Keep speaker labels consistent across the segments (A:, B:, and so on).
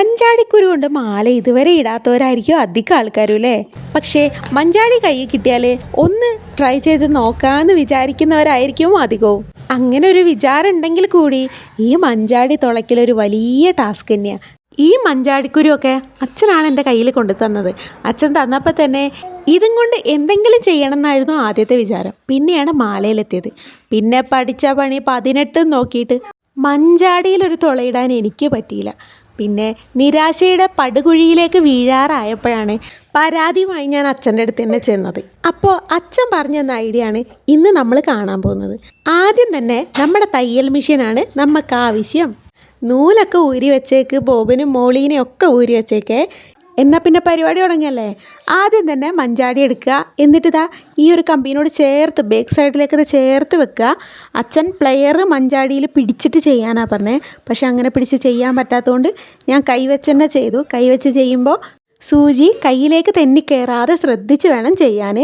A: മഞ്ചാടിക്കുരു കൊണ്ട് മാല ഇതുവരെ ഇടാത്തവരായിരിക്കും അധികം ആൾക്കാരും അല്ലേ? പക്ഷേ മഞ്ചാടി കൈ കിട്ടിയാൽ ഒന്ന് ട്രൈ ചെയ്ത് നോക്കാമെന്ന് വിചാരിക്കുന്നവരായിരിക്കും അധികവും. അങ്ങനെ ഒരു വിചാരം ഉണ്ടെങ്കിൽ കൂടി ഈ മഞ്ചാടി തുളയ്ക്കലൊരു വലിയ ടാസ്ക് തന്നെയാണ് ഈ മഞ്ചാടിക്കുരുവൊക്കെ അച്ഛനാണ് എന്റെ കയ്യിൽ കൊണ്ടു തന്നത്. അച്ഛൻ തന്നപ്പോൾ തന്നെ ഇതും കൊണ്ട് എന്തെങ്കിലും ചെയ്യണമെന്നായിരുന്നു ആദ്യത്തെ വിചാരം. പിന്നെയാണ് മാലയിലെത്തിയത്. പിന്നെ പഠിച്ച പണി പതിനെട്ടും നോക്കിയിട്ട് മഞ്ചാടിയിലൊരു തുളയിടാൻ എനിക്ക് പറ്റിയില്ല. പിന്നെ നിരാശയുടെ പടുകുഴിയിലേക്ക് വീഴാറായപ്പോഴാണ് പരാതിയുമായി ഞാൻ അച്ഛന്റെ അടുത്ത് തന്നെ ചെന്നത്. അപ്പോൾ അച്ഛൻ പറഞ്ഞു ഐഡിയ ആണ് ഇന്ന് നമ്മൾ കാണാൻ പോകുന്നത്. ആദ്യം തന്നെ നമ്മുടെ തയ്യൽ മെഷീനാണ് നമുക്ക് ആവശ്യം നൂലൊക്കെ ഊരി വെച്ചേക്ക് ബോബിനും മോളീനെയും ഒക്കെ ഊരി വെച്ചേക്കേ എന്നാൽ പിന്നെ പരിപാടി തുടങ്ങിയല്ലേ? ആദ്യം തന്നെ മഞ്ചാടി എടുക്കുക. എന്നിട്ട് ഇതാ ഈ ഒരു കമ്പിനോട് ചേർത്ത് ബേക്ക് സൈഡിലേക്ക് ഇത് ചേർത്ത് വെക്കുക. അച്ഛൻ പ്ലെയർ മഞ്ചാടിയിൽ പിടിച്ചിട്ട് ചെയ്യാനാണ് പറഞ്ഞത് പക്ഷെ അങ്ങനെ പിടിച്ച് ചെയ്യാൻ പറ്റാത്തതുകൊണ്ട് ഞാൻ കൈവച്ച് തന്നെ ചെയ്തു. കൈവച്ച് ചെയ്യുമ്പോൾ സൂചി കയ്യിലേക്ക് തെന്നിക്കയറാതെ ശ്രദ്ധിച്ച് വേണം ചെയ്യാൻ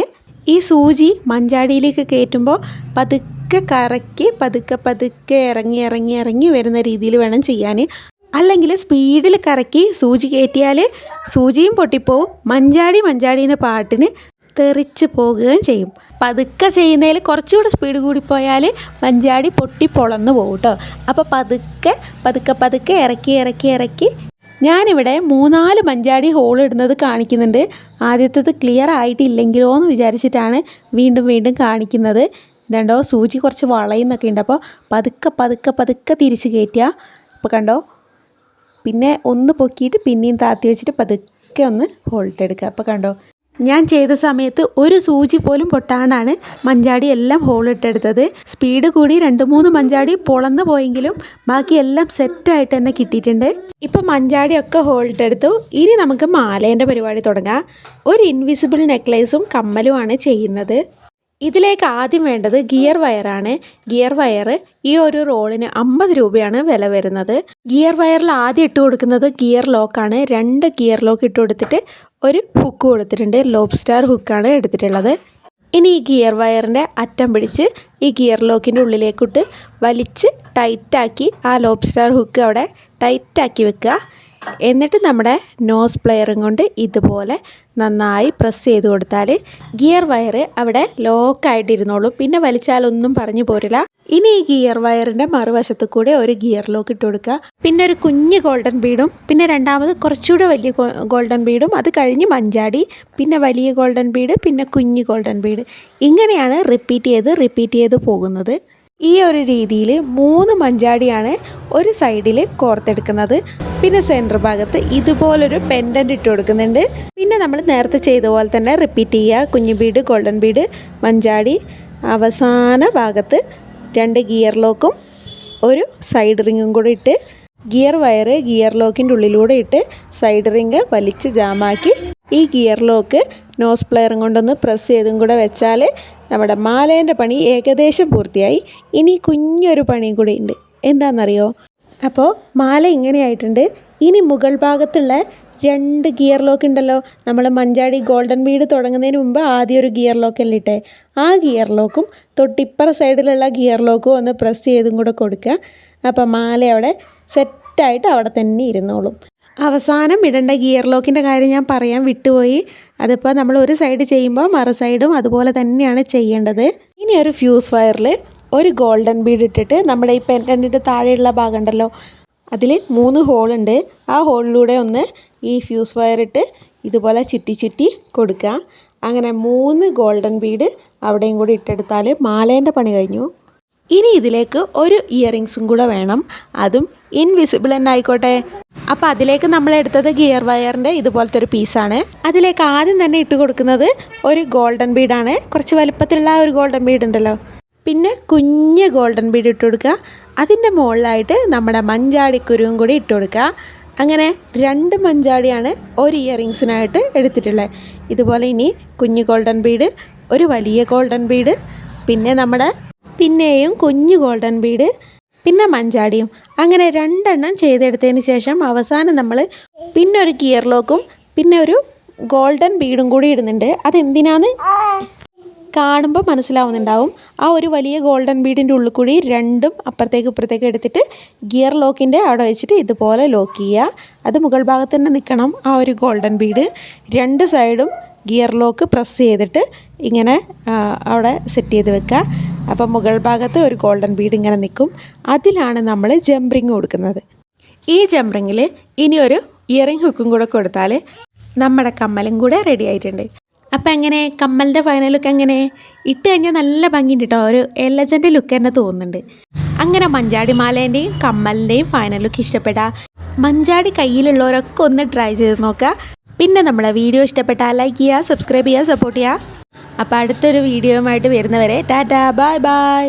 A: ഈ സൂചി മഞ്ചാടിയിലേക്ക് കയറ്റുമ്പോൾ പതുക്കെ കറക്കി പതുക്കെ പതുക്കെ ഇറങ്ങി ഇറങ്ങി ഇറങ്ങി വരുന്ന രീതിയിൽ വേണം ചെയ്യാൻ അല്ലെങ്കിൽ സ്പീഡിൽ കറക്കി സൂചി കയറ്റിയാൽ സൂചിയും പൊട്ടിപ്പോവും. മഞ്ചാടി മഞ്ചാടീന്റെ പാട്ടിന് തെറിച്ച് പോകുകയും ചെയ്യും. പതുക്കെ ചെയ്യുന്നതിൽ കുറച്ചുകൂടെ സ്പീഡ് കൂടി പോയാൽ മഞ്ചാടി പൊട്ടി പൊളന്ന് പോകും കേട്ടോ അപ്പോൾ പതുക്കെ പതുക്കെ പതുക്കെ ഇറക്കി ഇറക്കി ഇറക്കി ഞാനിവിടെ മൂന്നാൽ മഞ്ചാടി ഹോൾ ഇടുന്നത് കാണിക്കുന്നുണ്ട്. ആദ്യത്തേത് ക്ലിയർ ആയിട്ടില്ലെങ്കിലോ എന്ന് വിചാരിച്ചിട്ടാണ് വീണ്ടും വീണ്ടും കാണിക്കുന്നത്. ഇതുണ്ടോ? സൂചി കുറച്ച് വളയുന്നൊക്കെ ഉണ്ട്. അപ്പോൾ പതുക്കെ പതുക്കെ പതുക്കെ തിരിച്ച് കയറ്റുക അപ്പോൾ കണ്ടോ? പിന്നെ ഒന്ന് പൊക്കിയിട്ട് പിന്നെയും താത്തി വെച്ചിട്ട് പതുക്കെ ഒന്ന് ഹോൾട്ട് എടുക്കുക. അപ്പോൾ കണ്ടോ ഞാൻ ചെയ്ത സമയത്ത് ഒരു സൂചി പോലും പൊട്ടാണ്ടാണ് മഞ്ചാടി എല്ലാം ഹോൾ ഇട്ടെടുത്തത്. സ്പീഡ് കൂടി രണ്ട് മൂന്ന് മഞ്ചാടി പൊളന്ന് പോയെങ്കിലും ബാക്കി എല്ലാം സെറ്റായിട്ട് തന്നെ കിട്ടിയിട്ടുണ്ട്. ഇപ്പം മഞ്ചാടിയൊക്കെ ഹോൾ ഇട്ടെടുത്തു ഇനി നമുക്ക് മാലേന്റെ പരിപാടി തുടങ്ങാം. ഒരു ഇൻവിസിബിൾ നെക്ലേസും കമ്മലുമാണ് ചെയ്യുന്നത്. ഇതിലേക്ക് ആദ്യം വേണ്ടത് ഗിയർ വയറാണ്. ഗിയർ വയർ ഈ ഒരു റോളിന് അമ്പത് രൂപയാണ് വില വരുന്നത്. ഗിയർ വയറിൽ ആദ്യം ഇട്ട് കൊടുക്കുന്നത് ഗിയർ ലോക്കാണ് രണ്ട് ഗിയർ ലോക്ക് ഇട്ട് കൊടുത്തിട്ട് ഒരു ഹുക്ക് കൊടുത്തിട്ടുണ്ട്. ലോബ് സ്റ്റാർ ഹുക്കാണ് എടുത്തിട്ടുള്ളത്. ഇനി ഈ ഗിയർ വയറിന്റെ അറ്റം പിടിച്ച് ഈ ഗിയർ ലോക്കിന്റെ ഉള്ളിലേക്കിട്ട് വലിച്ച് ടൈറ്റാക്കി ആ ലോബ് സ്റ്റാർ ഹുക്ക് അവിടെ ടൈറ്റാക്കി വെക്കുക. എന്നിട്ട് നമ്മുടെ നോസ് പ്ലെയറും കൊണ്ട് ഇതുപോലെ നന്നായി പ്രസ് ചെയ്ത് കൊടുത്താൽ ഗിയർ വയർ അവിടെ ലോക്കായിട്ടിരുന്നോളും പിന്നെ വലിച്ചാലൊന്നും പറഞ്ഞു പോരില്ല. ഇനി ഈ ഗിയർ വയറിന്റെ മറുവശത്ത് കൂടെ ഒരു ഗിയർ ലോക്ക് ഇട്ട് കൊടുക്കുക. പിന്നെ ഒരു കുഞ്ഞ് ഗോൾഡൻ ബീഡും പിന്നെ രണ്ടാമത് കുറച്ചുകൂടെ വലിയ ഗോൾഡൻ ബീഡും അത് കഴിഞ്ഞ് മഞ്ചാടി പിന്നെ വലിയ ഗോൾഡൻ ബീഡ് പിന്നെ കുഞ്ഞ് ഗോൾഡൻ ബീഡ് ഇങ്ങനെയാണ് റിപ്പീറ്റ് ചെയ്ത് റിപ്പീറ്റ് ചെയ്ത് പോകുന്നത്. ഈ ഒരു രീതിയിൽ മൂന്ന് മഞ്ചാടിയാണ് ഒരു സൈഡിൽ കോർത്തെടുക്കുന്നത്. പിന്നെ സെന്റർ ഭാഗത്ത് ഇതുപോലൊരു പെൻഡന്റ് ഇട്ട് കൊടുക്കുന്നുണ്ട്. പിന്നെ നമ്മൾ നേരത്തെ ചെയ്ത പോലെ തന്നെ റിപ്പീറ്റ് ചെയ്യുക. കുഞ്ഞു ബീഡ് ഗോൾഡൻ ബീഡ് മഞ്ചാടി. അവസാന ഭാഗത്ത് രണ്ട് ഗിയർ ലോക്കും ഒരു സൈഡ് റിങ്ങും കൂടി ഇട്ട് ഗിയർ വയറ് ഗിയർ ലോക്കിന്റെ ഉള്ളിലൂടെ ഇട്ട് സൈഡ് റിങ് വലിച്ച് ജാമാക്കി ഈ ഗിയർ ലോക്ക് നോസ് പ്ലെയറും കൊണ്ടൊന്ന് പ്രസ് ചെയ്തും കൂടെ വെച്ചാൽ നമ്മുടെ മാലേന്റെ പണി ഏകദേശം പൂർത്തിയായി. ഇനി കുഞ്ഞൊരു പണിയും കൂടി ഉണ്ട്. എന്താണെന്നറിയോ അപ്പോൾ മാല ഇങ്ങനെ ആയിട്ടുണ്ട്. ഇനി മുകൾ ഭാഗത്തുള്ള രണ്ട് ഗിയർ ലോക്ക് ഉണ്ടല്ലോ. നമ്മൾ മഞ്ചാടി ഗോൾഡൻ വീട് തുടങ്ങുന്നതിന് മുമ്പ് ആദ്യം ഒരു ഗിയർ ലോക്ക് അല്ലേ ഇട്ടേ. ആ ഗിയർ ലോക്കും തൊട്ടിപ്പുറ സൈഡിലുള്ള ഗിയർ ലോക്കും ഒന്ന് പ്രസ് ചെയ്തും കൂടെ കൊടുക്കുക. അപ്പോൾ മാല അവിടെ സെറ്റായിട്ട് അവിടെ തന്നെ ഇരുന്നോളും. അവസാനം ഇടേണ്ട ഗിയർ ലോക്കിന്റെ കാര്യം ഞാൻ പറയാൻ വിട്ടുപോയി. അതിപ്പോൾ നമ്മൾ ഒരു സൈഡ് ചെയ്യുമ്പോൾ മറു സൈഡും അതുപോലെ തന്നെയാണ് ചെയ്യേണ്ടത്. ഇനി ഒരു ഫ്യൂസ് വയറിൽ ഒരു ഗോൾഡൻ ബീഡ് ഇട്ടിട്ട് നമ്മുടെ ഈ പെൻഡന്റിന്റെ താഴെയുള്ള ഭാഗം ഉണ്ടല്ലോ അതിൽ മൂന്ന് ഹോളുണ്ട് ആ ഹോളിലൂടെ ഒന്ന് ഈ ഫ്യൂസ് വയർ ഇട്ട് ഇതുപോലെ ചുറ്റി ചുറ്റി കൊടുക്കുക. അങ്ങനെ മൂന്ന് ഗോൾഡൻ ബീഡ് അവിടെയും കൂടി ഇട്ടെടുത്താൽ മാലേന്റെ പണി കഴിഞ്ഞു. ഇനി ഇതിലേക്ക് ഒരു ഇയറിങ്സും കൂടെ വേണം. അതും ഇൻവിസിബിൾ തന്നെ ആയിക്കോട്ടെ. അപ്പോൾ അതിലേക്ക് നമ്മൾ എടുത്തത് ഗിയർ വയറിന്റെ ഇതുപോലത്തെ ഒരു പീസാണ് അതിലേക്ക് ആദ്യം തന്നെ ഇട്ട് കൊടുക്കുന്നത് ഒരു ഗോൾഡൻ ബീഡാണ് കുറച്ച് വലുപ്പത്തിലുള്ള ഒരു ഗോൾഡൻ ബീഡ് ഉണ്ടല്ലോ. പിന്നെ കുഞ്ഞ് ഗോൾഡൻ ബീഡ് ഇട്ട് കൊടുക്കുക. അതിന്റെ മുകളിലായിട്ട് നമ്മുടെ മഞ്ചാടിക്കുരുവും കൂടി ഇട്ട് കൊടുക്കുക. അങ്ങനെ രണ്ട് മഞ്ചാടിയാണ് ഒരു ഇയറിങ്സിനായിട്ട് എടുത്തിട്ടുള്ളത്. ഇതുപോലെ ഇനി കുഞ്ഞ് ഗോൾഡൻ ബീഡ് ഒരു വലിയ ഗോൾഡൻ ബീഡ് പിന്നെ നമ്മുടെ പിന്നെയും കുഞ്ഞു ഗോൾഡൻ ബീഡ് പിന്നെ മഞ്ചാടിയും. അങ്ങനെ രണ്ടെണ്ണം ചെയ്തെടുത്തതിന് ശേഷം അവസാനം നമ്മൾ പിന്നെ ഒരു ഗിയർ ലോക്കും പിന്നെ ഒരു ഗോൾഡൻ ബീഡും കൂടി ഇടുന്നുണ്ട്. അതെന്തിനാന്ന്? കാണുമ്പോൾ മനസ്സിലാവുന്നുണ്ടാവും. ആ ഒരു വലിയ ഗോൾഡൻ ബീഡിന്റെ ഉള്ളിൽ കൂടി രണ്ടും അപ്പുറത്തേക്ക് ഇപ്പുറത്തേക്ക് എടുത്തിട്ട് ഗിയർ ലോക്കിന്റെ അവിടെ വെച്ചിട്ട് ഇതുപോലെ ലോക്ക് ചെയ്യുക. അത് മുകൾ ഭാഗത്ത് തന്നെ നിൽക്കണം ആ ഒരു ഗോൾഡൻ ബീഡ്. രണ്ട് സൈഡും ഗിയർ ലോക്ക് പ്രസ് ചെയ്തിട്ട് ഇങ്ങനെ അവിടെ സെറ്റ് ചെയ്ത് വെക്കുക. അപ്പം മുകൾ ഭാഗത്ത് ഒരു ഗോൾഡൻ ബീഡ് ഇങ്ങനെ നിൽക്കും. അതിലാണ് നമ്മൾ ജംപറിങ് കൊടുക്കുന്നത്. ഈ ജംപറിങ്ങിൽ ഇനി ഒരു ഇയറിംഗ് ഹുക്കും കൂടെ കൊടുത്താൽ നമ്മുടെ കമ്മലും കൂടെ റെഡി ആയിട്ടുണ്ട്. അപ്പം എങ്ങനെ? കമ്മലിന്റെ ഫൈനൽ ലുക്ക് എങ്ങനെ? ഇട്ട് കഴിഞ്ഞാൽ നല്ല ഭംഗിയുണ്ട് കേട്ടോ ഒരു എലജന്റ് ലുക്ക് തന്നെ തോന്നുന്നുണ്ട്. അങ്ങനെ മഞ്ചാടി മാലേന്റെയും കമ്മലിന്റെയും ഫൈനൽ ലുക്ക് ഇഷ്ടപ്പെട്ടാൽ മഞ്ചാടി കയ്യിലുള്ളവരൊക്കെ ഒന്ന് ട്രൈ ചെയ്ത് നോക്കുക പിന്നെ നമ്മുടെ വീഡിയോ ഇഷ്ടപ്പെട്ടാൽ ലൈക്ക് ചെയ്യുക സബ്സ്ക്രൈബ് ചെയ്യുക സപ്പോർട്ട് ചെയ്യുക അപ്പോൾ അടുത്തൊരു വീഡിയോയുമായിട്ട് വരുന്നവരെ ടാറ്റാ ബായ് ബൈ.